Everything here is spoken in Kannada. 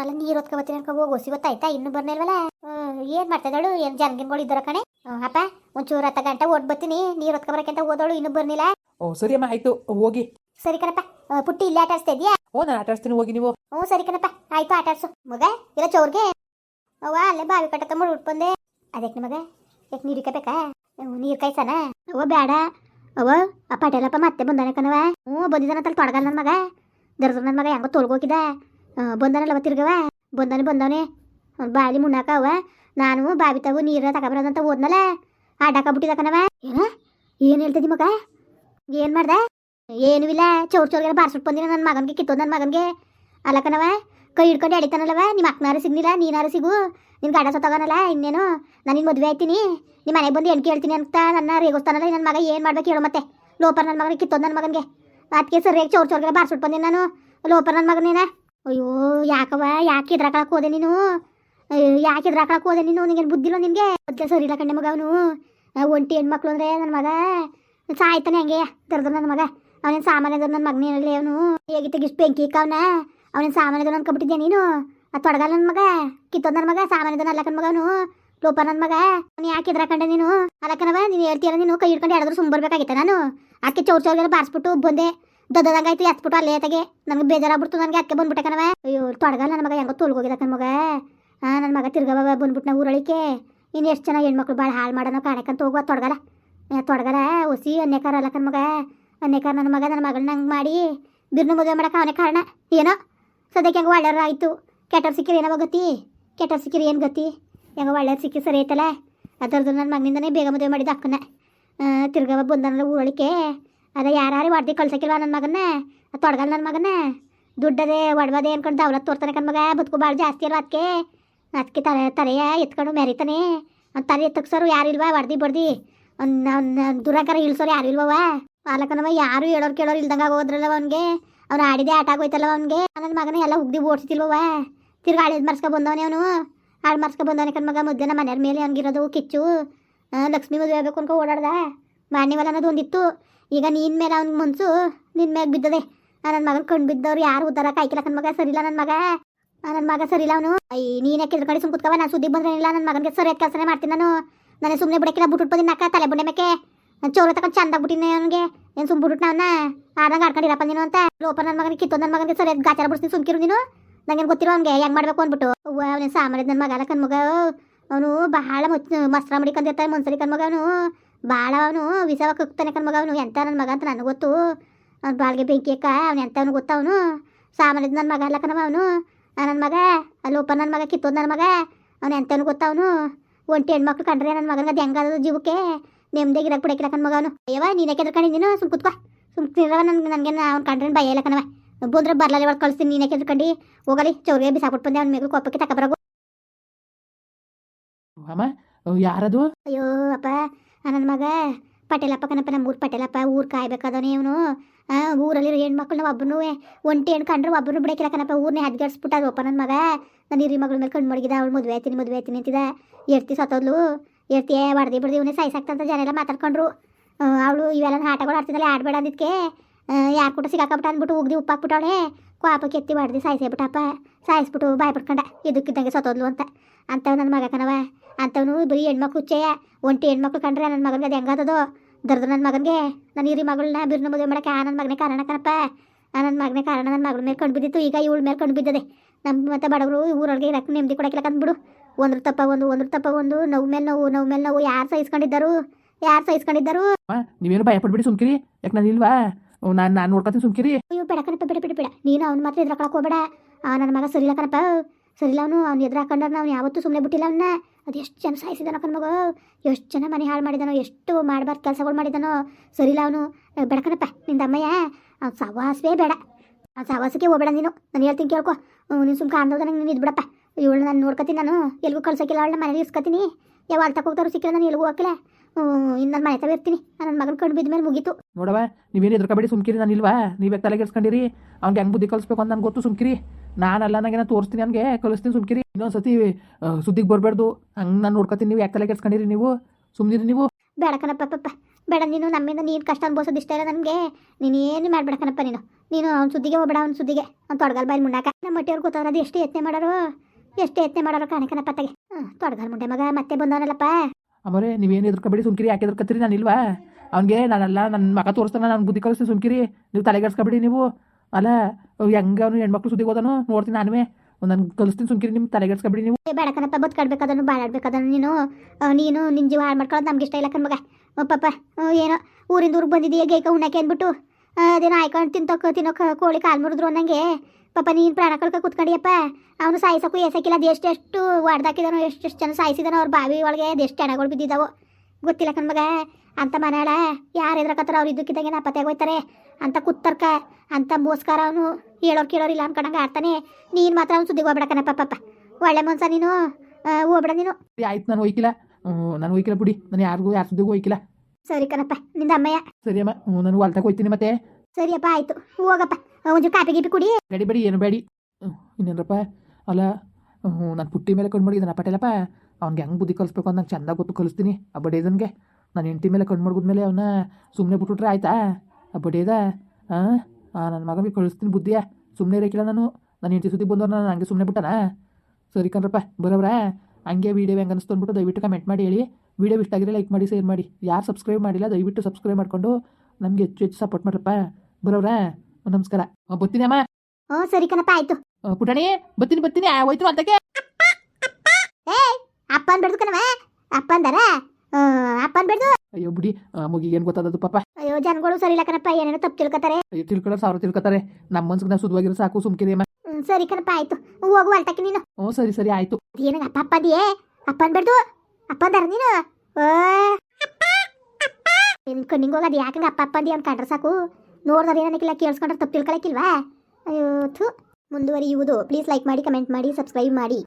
ಅಲ್ಲ ನೀರು ಹೊತ್ಕೊ ಬರ್ತೀನಿ ಅನ್ಕೊ ಹೋಗಿ. ಹೊಸಿ ಇನ್ನು ಬರ್ನಿಲ್ವಲ್ಲ ಏನು ಮಾಡ್ತಿದ್ದಾಳು ಏನು ಜನ್ಗಿನ್ಗಳು ಇದ್ದಾರ ಕಣೆ? ಅಪ್ಪ ಒಂಚೂರು ಹತ್ತ ಗಂಟೆ ಓಡ್ ಬರ್ತೀನಿ. ನೀರು ಹೊತ್ಕೊ ಬರಕ್ಕೆ ಓದೋಳು ಇನ್ನೂ ಬರ್ನಿಲ್ಲ ಓ ಸರಿ ಅಮ್ಮ ಆಯ್ತು. ಹೋಗಿ. ಸರಿ ಕಣಪ್ಪ. ಪುಟ್ಟಿ ಇಲ್ಲೇ ಆಟ ಆಡ್ಸ್ತಾ ಇದೆಯಾ? ಓ ನಾನು ಆಟ ಆಡ್ಸ್ತೀನಿ ಹೋಗಿ ನೀವು. ಹ್ಞೂ ಸರಿ ಕಣಪ್ಪ. ಆಯ್ತು ಆಟ ಆಡ್ಸು ಮಗ ಇಲ್ಲ ಚೌರ್ಗೆ? ಅವ್ವ ಅಲ್ಲೇ ಬಾವಿ ಕಟ್ಟ ತಮ್ಮ ಉಟ್ಬಂದೆ ಅದಕ್ಕೆ ಮಗ? ಯಾಕೆ ನೀರು ಇಕ್ಕಬೇಕಾ ನೀರು ಕಾಯ್ಸನ? ಅವ್ವ ಬೇಡ ಅವ್ವ ಆ ಪಟೇಲಪ್ಪ ಮತ್ತೆ ಬಂದಾನೆ ಕಣವ ಹ್ಞೂ ಬಂದಿದ್ದಾನಂತಲ್ಲಿ ತೊಡಗಲ್ಲ ನನ್ನ ಮಗ. ದರ್ದ್ರ ನನ್ನ ಮಗ ಹೆಂಗೋ ತೊಳ್ಗೋಕಿದ ಬಂದಾನಲ್ಲವ ತಿರ್ಗವ? ಬಂದಾನೆ ಬಂದವನೆ ಬಾಲಿ ಮುನ್ನಾಕ ಅವ. ನಾನು, ಬಾವಿ ತಗೋ ನೀರ ತಗೊಬರೋದಂತ ಹೋದ್ನಲ್ಲ. ಆಡಾಕಬಿಟ್ಟಿದ ಕಣವ ಏನ? ಏನು ಹೇಳ್ತಿದ್ದಿ ಮಗ? ಏನು ಮಾಡ್ದೆ? ಏನೂ ಇಲ್ಲ, ಚೌರ್ ಚೌರ್ಗೆಲ್ಲ ಬಾರ್ಸುಟ್ ಬಂದಿನ ನನ್ನ ಮಗನಿಗೆ, ಕಿತ್ತೋದು ನನ್ನ ಮಗನಿಗೆ. ಅಲ್ಲಕ್ಕನವ ಕೈ ಹಿಡ್ಕೊಂಡು ಎಳಿತಾನಲ್ಲವ ನಿಮ್ಮ ಅಕ್ಕನಾರು ಸಿಗ್ನಿಲ್ಲ ನೀನಾರು ಸಿಗು. ನಿನ್ ಗಾಡ ಸತ್ತೋಗನಲ್ಲ, ಇನ್ನೇನು? ನಾನು ಮದುವೆ ಆಯ್ತೀನಿ. ನಿಮ್ಮ ಮನೆಗೆ ಬಂದು ಎಣ್ಕೆ ಹೇಳ್ತೀನಿ ಅಂತ ನನ್ನ ರೇಗಿಸ್ತಾನಲ್ಲ ನನ್ನ ಮಗ ಏನು ಮಾಡ್ಬೇಕು ಹೇಳು ಮತ್ತೆ. ಲೋಪರ್ ನನ್ನ ಮಗನಿಗೆ, ಕಿತ್ತೋದು ನನ್ನ ಮಗನಿಗೆ. ಅದಕ್ಕೆ ಸರಿಯಾಗಿ ಚೌರ್ ಚೌರ್ಗೆಲ್ಲ ಬಾರ್ಸುಟ್ ಬಂದಿನಿ ನಾನು. ಲೋಪರ್ ನನ್ನ ಮಗನೇನ? ಅಯ್ಯೋ ಯಾಕವ ಯಾಕೆ ಇದ್ರಾಕಳಕ್ಕೆ ಹೋದೆ ನೀನು? ಯಾಕೆ ಇದ್ರಾಕಳಕ್ಕೆ ಹೋದೆ ನೀನು? ನಿನಗೆ ಬುದ್ಧಿಲ್ಲ ನಿನಗೆ ಬುದ್ಧಿ ಸರಿ ಇಲ್ಲ ಕಣ್ಣೆ ಮಗ ಅವನು. ಒಂಟಿ ಹೆಣ್ಮಕ್ಳು ಅಂದರೆ ನನ್ನ ಮಗ. ಸಾಯ್ತಾನೆ ಹಂಗೆ ದರ್ದ ನನ್ನ ಮಗ. ಅವನೇನು ಸಾಮಾನ್ಯದ ನನ್ನ ಮಗನೇನಲ್ಲಿ ಅವನು? ಹೇಗೆ ತೆಗಿಸ್ ಬೆಂಕಿ ಇಕ್ಕವನ ಅವನೇನು ಸಾಮಾನ್ಯದ ಅನ್ಕೊಬಿಟ್ಟಿದ್ಯಾ ನೀನು? ಆ ತೊಡಗಲ್ಲ ನನ್ನ ಮಗ? ಕಿತ್ತೋದ್ ನನ್ನ ಮಗ? ಸಾಮಾನ್ಯದ ಅಲ್ಲ ಕಣ್ಣ ಮಗ ಅವನು? ಲೋಪ ನನ್ನ ಮಗ? ನೀನು ಯಾಕೆ ಇದ್ರಾಕಂಡೆ ನೀನು? ಅಲ್ಲಕ್ಕನವ ನೀನು ಹೇಳ್ತೀರ ನೀನು? ಕೈ ಹಿಡ್ಕೊಂಡು ಸುಮ್ ಸುಂಬರ್ಬೇಕಾಗಿತ್ತ ನಾನು? ಅದಕ್ಕೆ ಚೌರ್ ಚೌರ್ಗೆಲ್ಲ ಬಾರಿಸ್ಬಿಟ್ಟು ಬಂದೆ. ದೊಡ್ಡದಂಗಾಯ್ತು ಎತ್ಬಿಟ್ಟು ಅಲ್ಲೇ ತಗೆ ನನಗೆ ಬೇಜಾರಾಗ್ಬಿಡ್ತು ನನಗೆ ಅದಕ್ಕೆ ಬಂದ್ಬಿಟ್ಟೆ ಅಯ್ಯೋ, ತೊಡಗಲ್ಲ ನನ್ನ ಮಗ, ಹೆಂಗೋ ತೊಳ್ಗೋಗಿದ ಕಣ್ ಮಗ. ಹಾಂ ನನ್ನ ಮಗ ತಿರ್ಗವ ಬಂದ್ಬಿಟ್ಟು ನಾವು ಊರಳಿಕೆ ಇನ್ನು ಎಷ್ಟು ಜನ ಹೆಣ್ಮಕ್ಳು ಭಾಳ ಹಾಳು ಮಾಡೋಣ ಕಾಣಕ್ಕಂತ ಹೋಗುವ, ತೊಡಗಲ್ಲ. ತೊಡಗಲ್ಲ, ಒಸಿ ಅನ್ಯಕಾರ ಅಲ್ಲ ಮಗ. ಅನ್ಯಕಾರ ನನ್ನ ಮಗ, ನನ್ನ ಮಗಳನ್ನ ಹಂಗೆ ಮಾಡಿ ಬಿರ್ನ ಮದುವೆ ಮಾಡಕ್ಕೆ ಅವನೇ ಕಾರಣ. ಏನೋ? ಸದ್ಯಕ್ಕೆ ಹೆಂಗೆ ಒಳ್ಳೆಯವ್ರು ಆಯಿತು ಕೆಟ್ಟವ್ರು ಸಿಕ್ಕಿರಿ ಏನವ ಗತಿ? ಕೆಟ್ಟವ್ರು ಸಿಕ್ಕಿರಿ ಏನು ಗತಿ? ಹೆಂಗೆ ಒಳ್ಳೆಯವ್ರು ಸಿಕ್ಕಿ ಸರಿ ಐತಲ್ಲ ಅದರದ್ದು ನನ್ನ ಮಗನಿಂದನೇ ಬೇಗ ಮದುವೆ ಮಾಡಿದ ಅಕ್ಕನ. ತಿರ್ಗವ ಬಂದನಲ್ಲ ಊರಳಿಕೆ ಅದ ಯಾರು ಹೊಡ್ದು ಕಳ್ಸಕ್ಕಿಲ್ವ ನನ್ನ ಮಗನ್ನ? ತೊಡಗಲ್ಲ ನನ್ನ ಮಗನ ದುಡ್ಡದೇ ಒಡ್ಬದೇ ಅನ್ಕೊಂಡು ದೌಲತ್ ತೋರ್ತಾನೆ ಕಣ್ ಮಗ, ಬದುಕು ಭಾಳ ಜಾಸ್ತಿ ಅಲ್ವ ಅದಕ್ಕೆ ಅದಕ್ಕೆ ತಲೆ, ತಲೆಯ ಎತ್ಕೊಂಡು ಮೆರಿತಾನೆ. ಅವ್ನ ತಲೆ ಎತ್ತಕ್ಸೋರು ಯಾರಿಲ್ವಾ ಹೊಡ್ದಿ ಬಡ್ದು? ಅವ್ನ ದುರಾಕಾರ ಇಳ್ಸೋರು ಯಾರು ಇಲ್ವವ ಪಾಲಕನವ ಯಾರು ಹೇಳೋರು ಕೇಳೋರು ಇಲ್ದಂಗೆ ಹೋದ್ರಲ್ಲ ಅವನಿಗೆ? ಅವ್ನು ಆಡಿದೆ ಆಟ ಆಗೋಯ್ತಲ್ಲ ಅವನಿಗೆ? ನನ್ನ ಮಗನ ಎಲ್ಲ ಉಗ್ದಿ ಓಡಿಸ್ತಿಲ್ವವ ತಿರ್ಗಿ ಆಳಿದ್ ಮರ್ಸ್ಕೊ ಬಂದವನೇ ಅವನು? ಹಾಳು ಮರ್ಸ್ಕೊ ಬಂದವನೇ ಕಣ್ ಮಗ ಮುದ್ದೆನ ಮನೆಯವ್ರ ಮೇಲೆ ಅವನಿಗಿರೋದು ಕಿಚ್ಚು. ಲಕ್ಷ್ಮೀ ಲಕ್ಷ್ಮಿ ಮದುವೆ ಆಗಬೇಕು ಅನ್ಕೊ ಓಡಾಡ್ದ. ಮಾನ್ಯವಲ್ಲ ಅನ್ನೋದು ಒಂದಿತ್ತು. ಈಗ ನಿನ್ನ ಮೇಲೆ ಅವ್ನಿಗೆ ಮುಂಚು ನಿನ್ನ ಮ್ಯಾಗ ಬಿದ್ದದೆ. ನನ್ನ ಮಗನ ಕಣ್ ಬಿದ್ದವ್ರು ಯಾರು ಉದ್ದಾರ, ಕಾಯ್ಕಿಲ್ಲ ನನ್ನ ಮಗ ಸರಿಲ್ಲ ನನ್ನ ಮಗ. ನನ್ನ ಮಗ ಸರಿಲ್ಲ ಅವನು. ಐ, ನೀನೇ ಯಾಕೆ ಕಡೆ ಸುಮ್ ಕುತ್ಕವ ನಾನು ಸುದ್ದಿ ಬಂದ್ರೇನಿಲ್ಲ ನನ್ನ ಮಗನಿಗೆ ಸರಿಯಾದ ಕೆಲಸನೇ ಮಾಡ್ತೀನಿ ನಾನು. ನಾನು ಸುಮ್ಮನೆ ಬಿಡಕ್ಕಿಲ್ಲ ಬಿಟ್ಬಿಟ್ಟು ಬಂದಿನ ನಕ್ಕ ತಲೆ ಬುಂಡೆ ಮೇಕೆ. ಚೋರ ತಗೊಂಡು ಚಂದ ಆಗ್ಬಿಟ್ಟಿನಿ ಅವನಿಗೆ. ಏನು ಸುಮ್ ಬಿಟ್ಬಿಟ್ಟು ಅವನ್ನ ಆದಂಗೆ ಆಡ್ಕೊಂಡಿರಪ್ಪ ನೀನು ಅಂತ. ಲೋಪ ನನ್ನ ಮಗನಿಗೆ ಕಿತ್ತು ನನ್ನ ಮಗನಿಗೆ ಸರಿಯಾದ ಗಾಚಾರ ಬಿಡಿಸ್ತೀನಿ ಸುಮ್ಕಿರು ನೀನು. ನಂಗೇನು ಗೊತ್ತಿರೋ ಅವ್ನಿಗೆ, ಹೆಂಗೆ ಮಾಡ್ಬೇಕು ಅಂದ್ಬಿಟ್ಟು. ಅವನೇ ಸಾಮಾನ್ಯ ನನ್ನ ಮಗ ಅಲ್ಲ ಕಣ್ಮಗ ಅವನು ಬಹಳ ಮಸ್ತ್ರ ಮಡಿಕೊಂಡಿರ್ತಾನೆ ಮನ್ಸರಿ ಕಣ್ಮಗ ಅವನು. ಭಾಳ ಅವನು ವಿಸವ ಕುಗ್ತಾನೆ ಕಣ್ಮಗ ಅವನು. ಎಂತ ನನ್ನ ಮಗ ಅಂತ ನನಗೆ ಗೊತ್ತು. ಅವ್ನು ಬಾಳ್ಗೆ ಬೆಂಕಿ ಅಕ್ಕ ಅವ್ನು ಎಂತವನು ಗೊತ್ತ ಅವನು. ಸಾಮಾನ್ಯದ ನನ್ನ ಮಗ ಅಲ್ಲ ಕಣವ ಅವನು. ನನ್ನ ಮಗ ಅಲ್ಲೋಪ ನನ್ನ ಮಗ ಕಿತ್ತೋದು ನನ್ನ ಮಗ. ಅವ್ನು ಎಂತವನು ಗೊತ್ತ ಅವನು. ಒಂಟಿ ಹೆಣ್ಮಕ್ಳು ಕಂಡ್ರೆ ನನ್ನ ಮಗನ ಅದು ಹೆಂಗಾದ ಜೀವಕ್ಕೆ? ನೆಮ್ಮದಿಗೆ ಇರಕ್ಕೆ ಬಿಡಕ್ಕಿಲ್ಲ ಕಣ್ಮಗ ಅವನು. ಅಯ್ಯವ ನೀನೇ ನೀನು? ಸುಮ್ ಕುತ್ಕೋ. ಸುಮ್ ತಿರ್ಗವ ನನ್ಗೆ ನನಗೆ ಅವ್ನು ಕಂಡ್ರೆ ಭಯ ಇಲ್ಲ ಕಣವ ಬಂದ್ರೆ ಬರ್ಲಾಲಿ ಒಳಗೆ ಕಳಿಸ್ತೀನಿ ನೀನೇ ಕೆದ್ಕೊಂಡು ಹೋಗಲಿ ಚೌರಿಗೆ ಬಿಸಾಕ್ಬಿಟ್ಟು ಬಂದೆ ಅವ್ನ ಮೇಗಳು ಕೊಪ್ಪಕ್ಕೆ ಬರಗು. ಅಮ್ಮ ಯಾರದು? ಅಯ್ಯೋ ಅಪ್ಪ ನನ್ನ ಮಗ ಪಟೇಲಪ್ಪ ಕಣಪ್ಪ ನಮ್ಮ ಊರು ಪಟೇಲಪ್ಪ ಊರು ಕಾಯ್ಬೇಕಾದವನೇ ಇವನು. ಊರಲ್ಲಿರೋ ನಾವು ಒಬ್ಬನು ಒಂಟಿ ಹೆಣ್ಣು ಕಂಡ್ರೆ ಒಬ್ಬರು ಬಿಡಕ್ಕಿಲ್ಲ ಕಣಪ್ಪ ಊರನ್ನೇ ಹದ್ಗಡ್ಸ್ಬಿಟ್ಟ ಅದಪ್ಪ ನನ್ನ ಮಗ. ನಾನು ಹಿರಿ ಮಗಳ ಮೇಲೆ ಕಣ್ಣು ಮಡಗಿದ, ಅವಳು ಮದುವೆ ಆಯ್ತೀನಿ ಮದುವೆ ಆಯ್ತೀನಿ ಅಂತಿದ. ಎರ್ತಿ ಸತ್ತೋದ್ಲು. ಎರ್ತಿ ಹೊಡೆದಿ ಬಿಡ್ದಿ ಇವನೇ ಸಾಯ್ಸಾಕ್ತಂತ ಜನ ಎಲ್ಲ ಮಾತಾಡ್ಕೊಂಡ್ರು. ಅವಳು ಇವೆಲ್ಲ ಆಟಗಳು ಆಡ್ತಿದ್ದಲ್ಲ ಆಡಬೇಡ ಅಂದಿದ್ಕೆ. ಯಾರು ಕೂಡ ಸಿಗಾಕಬಿಟ್ಟ ಅಂದ್ಬಿಟ್ಟು ಉಗ್ದಿ ಉಪ್ಪಾಕ್ಬಿಟ್ಟವಳೆ. ಕೋಪಕ್ಕೆ ಎತ್ತಿ ಹೊಡೆದಿ ಸಾಯಿಸ್ಬಿಟ್ಟಪ್ಪ ಸಾಯಿಸ್ಬಿಟ್ಟು ಬಾಯ್ ಪಡ್ಕೊಂಡ ಇದಕ್ಕಿದ್ದಂಗೆ ಸತ್ತೋದ್ಲು ಅಂತ. ಅಂತ ನನ್ನ ಮಗ ಕಣವ ಅಂಥವನು ಬರೀ ಹೆಣ್ಮಕ್ಳು ಹುಚ್ಚೆ. ಒಂಟಿ ಹೆಣ್ಮಕ್ಳು ಕಂಡ್ರೆ ನನ್ನ ಮಗನಿಗೆ ಅದು ಹೆಂಗಾದದು? ದರ್ದ ನನ್ನ ಮಗನಿಗೆ. ನನ್ನ ಹಿರಿ ಮಗಳನ್ನ ಬಿರ್ನ ಮದುವೆ ಮಾಡೋಕೆ ಆ ನನ್ನ ಮಗನೇ ಕಾರಣ ಕಣಪ್ಪ. ಆ ನನ್ನ ಮಗನೇ ಕಾರಣ ನನ್ನ ಮಗಳ ಮೇಲೆ ಕಂಡು ಬಿದ್ದಿತ್ತು. ಈಗ ಇವಳ ಮೇಲೆ ಕಂಡು ಬಿದ್ದದೆ. ನಮ್ಮ ಮತ್ತೆ ಬಡವರು ಊರೊಳಗೆ ಇರಕ್ಕೆ ನೆಮ್ಮದಿ ಕೊಡಕ್ಕಿಲ್ಲ ಕಂದ್ಬಿಡು ಒಂದ್ರ ತಪ್ಪ ಒಂದು ಒಂದ್ರ ತಪ್ಪ ಒಂದು. ನೋವು ಮೇಲೆ ನೋವು ನೋವು ಮೇಲೆ ನೋವು. ಯಾರು ಸಹಿಸ್ಕೊಂಡಿದ್ದರು? ಯಾರು ಸಹಿಸ್ಕೊಂಡಿದ್ದರು? ನೀವೇನು ಭಯ ಪಡ್ಬಿಡಿ ಸುಮ್ಕಿರಿ. ಯಾಕೆ ನಾನು ಇಲ್ವಾ? ನಾನು ನಾನು ನೋಡ್ಕೊತೀನಿ ಸುಮ್ಕಿರಿ. ಅಯ್ಯೋ ಬೇಡ ಕಣಪ್ಪ ಬಿಡ ಬಿಡ ಬಿಡ. ನೀನು ಅವ್ನು ಮಾತ್ರ ಎದುರಾಕಳಕ್ಕೆ ಹೋಗಬೇಡ. ಆ ನನ್ನ ಮಗ ಸರಿಲ್ಲ ಕಣಪ್ಪ. ಸರಿಲ್ಲ ಅವನು ಅವ್ನು ಎದುರಾಕೊಂಡ್ರೆ ಅವ್ನು ಯಾವತ್ತೂ ಸುಮ್ಮನೆ ಬಿಟ್ಟಿಲ್ಲ ಅವನ್ನ. ಅದು ಎಷ್ಟು ಜನ ಸಾಯಿಸಿದಾನೋ ಕಣ್ಮಗ ಎಷ್ಟು ಜನ ಮನೆ ಹಾಳು ಮಾಡಿದಾನೋ, ಎಷ್ಟು ಮಾಡಬಾರ್ದು ಕೆಲಸಗಳು ಮಾಡಿದಾನೋ. ಸರಿಲ್ಲ ಅವನು. ಬೇಡ ಕಣಪ್ಪ, ನಿಂದ ಅಮ್ಮಯ್ಯ. ಅವ್ನು ಸವಾಸವೇ ಬೇಡ. ಆ ಸವಾಸಕ್ಕೆ ಹೋಗ್ಬೇಡ ನೀನು. ನಾನು ಹೇಳ್ತೀನಿ ಕೇಳ್ಕೊ. ನೀನು ಸುಮ್ಕ ಅಂದೋದ ನಂಗೆ ನೀನು ಇದ್ಬಿಡಪ್ಪ. ಇವಳು ನಾನು ನೋಡ್ಕೊತೀನಿ ನಾನು. ಎಲ್ಗೂ ಕಳ್ಸೋಕ್ಕಿಲ್ಲ, ಅವಳನ್ನ ಮನೇಲಿ ಇಸ್ಕೊತೀನಿ ಯಾವಾಗ ತಕ ಹೋಗ್ತಾರೋ ಸಿಕ್ಕಿಲ್ಲ ನಾನು ಎಲ್ಗೂ ಹಾಕಲೇ ಇನ್ನು ನನ್ನ ಮನೆ ಇರ್ತೀನಿ. ನನ್ನ ಮಗನ ಕಣ್ಣು ಬಿದ್ದ ಮೇಲೆ ಮುಗೀತು. ನೋಡವ ನೀವೇನು ಎದ್ರಕಬೇಡಿ, ಸುಮ್ಕಿರಿ, ನಾನು ಇಲ್ವಾ? ನೀವೇ ತಲೆಗೆ ಇಡ್ಸ್ಕೊಂಡಿರಿ ಅವ್ನಿಗೆ ಹೆಂಗೆ ಬುದ್ಧಿ ಕಲಿಸ್ಬೇಕು ಅಂತ ನನಗೆ ಗೊತ್ತು, ಸುಮ್ಕಿರಿ. ನಾನಲ್ಲ ನನಗೆ ನಾನು ತೋರಿಸ್ತೀನಿ ನನಗೆ ಕಲಿಸ್ತೀನಿ ಸುಮ್ಕಿರಿ. ಇನ್ನೊಂದು ಸತಿ ಸುದ್ದಿಗೆ ಬರಬಾರ್ದು ಹಂಗೆ ನಾನು ನೋಡ್ಕೊತೀನಿ ನೀವು ಯಾಕೆ ತಲೆ ಕೆಡ್ಸ್ಕೊಂಡಿರಿ ನೀವು? ಸುಮ್ಮನಿರಿ ನೀವು. ಬೇಡ ಕಣಪ್ಪ ಪಪ್ಪ. ಬೇಡ ನೀನು ನಮ್ಮಿಂದ ನೀನು ಕಷ್ಟ ಅನ್ಬೋಸೋದು ಇಷ್ಟ ಇಲ್ಲ ನನಗೆ. ನೀನು ಏನು ಮಾಡ್ಬೇಡ ಕಣಪ್ಪ ನೀನು. ನೀನು ಅವ್ನ ಸುದ್ದಿಗೆ ಹೋಗ್ಬೇಡ ಅವ್ನ ಸುದ್ದಿಗೆ. ಅವ್ನು ತೊಡಗಲ್ ಬಾಯಿ ಮುಂಡಾಕ ನಮ್ಮ ಮಟ್ಟಿಯವ್ರು ಗೊತ್ತವ್ರ ಅದು ಎಷ್ಟು ಯತ್ನೆ ಮಾಡೋರು? ಎಷ್ಟು ಯತ್ನೆ ಮಾಡೋರು ಕಾಣೆ ಕಣಪ್ಪ ತಗೆ ತೊಡಗಲ್ ಮುಂಡೆ ಮಗ ಮತ್ತೆ ಬಂದವನಲ್ಲಪ್ಪ. ಅಮರೇ ನೀವೇನು ಎದ್ರಕಬೇಡಿ ಸುಮ್ಕಿರಿ ಯಾಕೆ ಎದುರ್ಕತ್ತೀರಿ ನಾನು ಇಲ್ವಾ? ಅವ್ನಿಗೆ ನಾನಲ್ಲ ನನ್ನ ಮಗ ತೋರಿಸ್ತಾನೆ ನಾನು ಬುದ್ಧಿ ಕಲಿಸ್ತೀನಿ ಸುಮ್ಕಿರಿ. ನೀವು ತಲೆಗೆಡ್ಸ್ಕೊಬೇಡಿ ನೀವು. ಅಲ್ಲ, ಹೆಂಗೆ ಅವನು ಹೆಣ್ಮಕ್ಳು ಸುದ್ದಿಗೆ ಹೋದನು ನೋಡ್ತೀನಿ ನಾನುವೇ. ನಾನು ಕಲಿಸ್ತೀನಿ ಸುಮ್ಕಿರಿ ನಿಮ್ಮ ತಲೆಗೆಡ್ಸ್ಕೊಬೇಡಿ ನೀವು. ಬೇಡಕನಪ್ಪ ಬದ್ ಬದುಕಾಡ್ಬೇಕಾದನು ಬಾಳಾಡ್ಬೇಕಾದನು ನೀನು ನೀನು, ನಿನ್ ಜೀವ ಹಾಳು ಮಾಡ್ಕೊಳ್ಳೋದು ನಮ್ಗೆ ಇಷ್ಟ ಇಲ್ಲ ಕಣ್ಮಗ ಪಾಪ ಏನೋ ಊರಿಂದ ಊರಿಗೆ ಬಂದಿದ್ದೀಯ ಗೈಕ ಉಣ್ಣಕ್ಕೆ ಅಂದ್ಬಿಟ್ಟು. ಅದೇನ ಆಯ್ಕೊಂಡು ತಿಂತೋಕ, ತಿನ್ನೋಕೆ ಕೋಳಿ ಕಾಲು ಮುರಿದ್ರು ಅನ್ನಂಗೆ. ಪಾಪ, ನೀನು ಪ್ರಾಣ ಕಳ್ಕ ಕುತ್ಕೊಂಡಿಯಪ್ಪ. ಅವನು ಸಾಯಿಸೋಕ್ಕೂ ಎಸಕಿಲ್ಲ ಅದು ಎಷ್ಟು ಎಷ್ಟೆಷ್ಟು ಜನ ಸಾಯಿಸಿದಾನೋ, ಅವ್ರ ಬಾವಿ ಒಳಗೆ ಅದೆಷ್ಟು ಹೆಣಗಳು ಬಿದ್ದಿದ್ದಾವೋ ಗೊತ್ತಿಲ್ಲ ಕಣ್ ಮಗ. ಅಂತ ಮನಾಳ ಯಾರು ಎದ್ರಕತ್ತಾರ ಅವ್ರು ಇದ್ದಕ್ಕಿದ್ದಂಗೆ ನಾಪತ್ತೆ ಹೋಯ್ತಾರೆ ಅಂತ ಕುತ್ತರ್ಕ ಅಂತ ಮೋಸ್ಕಾರ ಅವನು. ಹೇಳೋರು ಕೇಳೋರಿಲ್ಲ ಅನ್ಕೊಂಡಂಗೆ ಆಡ್ತಾನೆ. ನೀನು ಮಾತ್ರ ಅವ್ನು ಸುದ್ದಿಗೆ ಹೋಗ್ಬೇಡ ಕಣಪ್ಪ ಪಾಪ. ಒಳ್ಳೆ ಮನ್ಸ ನೀನು. ಹೋಗ್ಬಿಡ ನೀನು. ಆಯ್ತು ನಾನು ಹೋಯ್ಕಿಲ್ಲ. ನಾನು ಹೋಯ್ಕಿಲ್ಲ ಬಿಡಿ. ನಾನು ಯಾರಿಗೂ ಯಾರು ಸುದ್ದಿಗೂ ಹೋಯ್ಕಿಲ್ಲ. ಸರಿ ಕಣಪ್ಪ ನಿಂದ ಅಮ್ಮಯ್ಯ. ಸರಿ ಅಮ್ಮ. ಹ್ಞೂ ನಾನು ಹೊಲ್ದಾಗ ಹೋಯ್ತೀನಿ ಮತ್ತೆ. ಸರಿಯಪ್ಪ ಆಯ್ತು. ಹೋಗಪ್ಪ. ಒಂದು ಕಾಪಿ ಗೀಪಿ ಕುಡಿ. ಬೇಡಿ ಬೇಡಿ ಏನು ಬೇಡಿ. ಇನ್ನೇನಪ್ಪ ಅಲ್ಲ ನಾನು ಪುಟ್ಟಿ ಮೇಲೆ ನಾನು ಪಟೇಲಪ್ಪ ಅವ್ನಿಗೆ ಹೆಂಗೆ ಬುದ್ಧಿ ಕಲಿಸ್ಬೇಕು ಅಂತ ನಂಗೆ ಚೆಂದ ಗೊತ್ತು ಕಲಿಸ್ತೀನಿ. ಆ ಬಡೇದನ್ಗೆ. ನಾನು ಹೆಂಡತಿ ಮೇಲೆ ಕಣ್ಣು ಮೇಲೆ ಅವನ್ನ ಸುಮ್ಮನೆ ಬಿಟ್ಬಿಟ್ರೆ ಆಯ್ತಾ? ಆ ಬಡೇದ? ಹಾಂ ನನ್ನ ಮಗನಿಗೆ ಕಳಿಸ್ತೀನಿ ಬುದ್ಧಿಯ. ಸುಮ್ಮನೆ ಇರೋಕ್ಕಿಲ್ಲ ನಾನು. ನನ್ನ ಹೆಂಡತಿ ಸುದ್ದಿ ಬಂದವ್ರು ನಾನು ಹಂಗೆ ಸುಮ್ಮನೆ ಬಿಟ್ಟನಾ? ಸರಿ ಕಣ್ರಪ್ಪ ಬರೋಬ್ರಾ ಹಂಗೆ ವೀಡಿಯೋ ಹೆಂಗೆ ಅನಿಸ್ತು ಅಂದ್ಬಿಟ್ಟು ದಯವಿಟ್ಟು ಕಮೆಂಟ್ ಮಾಡಿ ಹೇಳಿ. ವೀಡಿಯೋ ಇಷ್ಟ ಆಗಿದ್ರೆ ಲೈಕ್ ಮಾಡಿ ಶೇರ್ ಮಾಡಿ. ಯಾರು ಸಬ್ಸ್ಕ್ರೈಬ್ ಮಾಡಿಲ್ಲ ದಯವಿಟ್ಟು ಸಬ್ಸ್ಕ್ರೈಬ್ ಮಾಡಿಕೊಂಡು ನಮಗೆ ಹೆಚ್ಚು ಹೆಚ್ಚು ಸಪೋರ್ಟ್ ಮಾಡ್ರಪ್ಪ. ಬರೋವ್ರಾ? ನಮಸ್ಕಾರ. ಬರ್ತೀನಿ ಅಮ್ಮ. ಹ್ಞೂ ಸರಿ ಕಣಪ್ಪ ಆಯಿತು. ಪುಟಾಣಿ ಬರ್ತೀನಿ ಬರ್ತೀನಿ. ಹೋಯ್ತು ಅಂತಕ್ಕೆ ಏಯ್ ಬಿಡ್ದು ಕಣವ ಅಪ್ಪ ಅಪ್ಪನ್ ಬಿಡ್ದು. ಅಯ್ಯೋ ಬಿಡಿ ಮಗಿಗೆ ಏನು ಗೊತ್ತಾದದು ಪಾಪ. ಅಯ್ಯೋ ಜನಗಳು ಸರಿ ಇಲ್ಲ ಕಣಪ್ಪ ಏನೇನೋ ತಪ್ಪು ತಿಳ್ಕೊತಾರೆ. ಅಯ್ಯೋ ತಿಳ್ಕೊಳ್ಳೋ ಸಾವಿರ ತಿಳ್ಕೊತಾರೆ. ನಮ್ಮ ಮನ್ಸಿಗೆ ನಾವು ಸಾಕು ಸುಮ್ಕಿರಿ ಅಮ್ಮ. ಸರಿ ಕಣಪ್ಪ ಆಯ್ತು. ಹೋಗು ಅಲ್ಟಕ್ಕೆ ನೀನು. ಹ್ಞೂ ಸರಿ ಸರಿ ಆಯ್ತು. ಏನಂಗ ಅಪ್ಪ ಅಪ್ಪ ಅಪ್ಪನ್ ಅಪ್ಪ ಬಿಡ್ದು. ಅಪ್ಪ ಅಂದಾರ ನೀನು? ನಿನ್ ಕಣ್ಣಿಂಗ್ ಹೋಗೋದು ಯಾಕಂಗ ಅಪ್ಪ ಅಪ್ಪ ಅಂದಿ ಅಂತ ಕಂಡ್ರೆ ಸಾಕು. ನೋಡ್ದಾರ ಏನಕ್ಕಿಲ್ಲ ಕೇಳಿಸ್ಕೊಂಡ್ರೆ ತಪ್ಪು ತಿಳ್ಕೊಳಕ್ಕಿಲ್ವಾ ಅಯ್ಯೋ ಥು. ಮುಂದುವರಿಯುವುದು. ಪ್ಲೀಸ್ ಲೈಕ್ ಮಾಡಿ ಕಮೆಂಟ್ ಮಾಡಿ ಸಬ್ಸ್ಕ್ರೈಬ್ ಮಾಡಿ.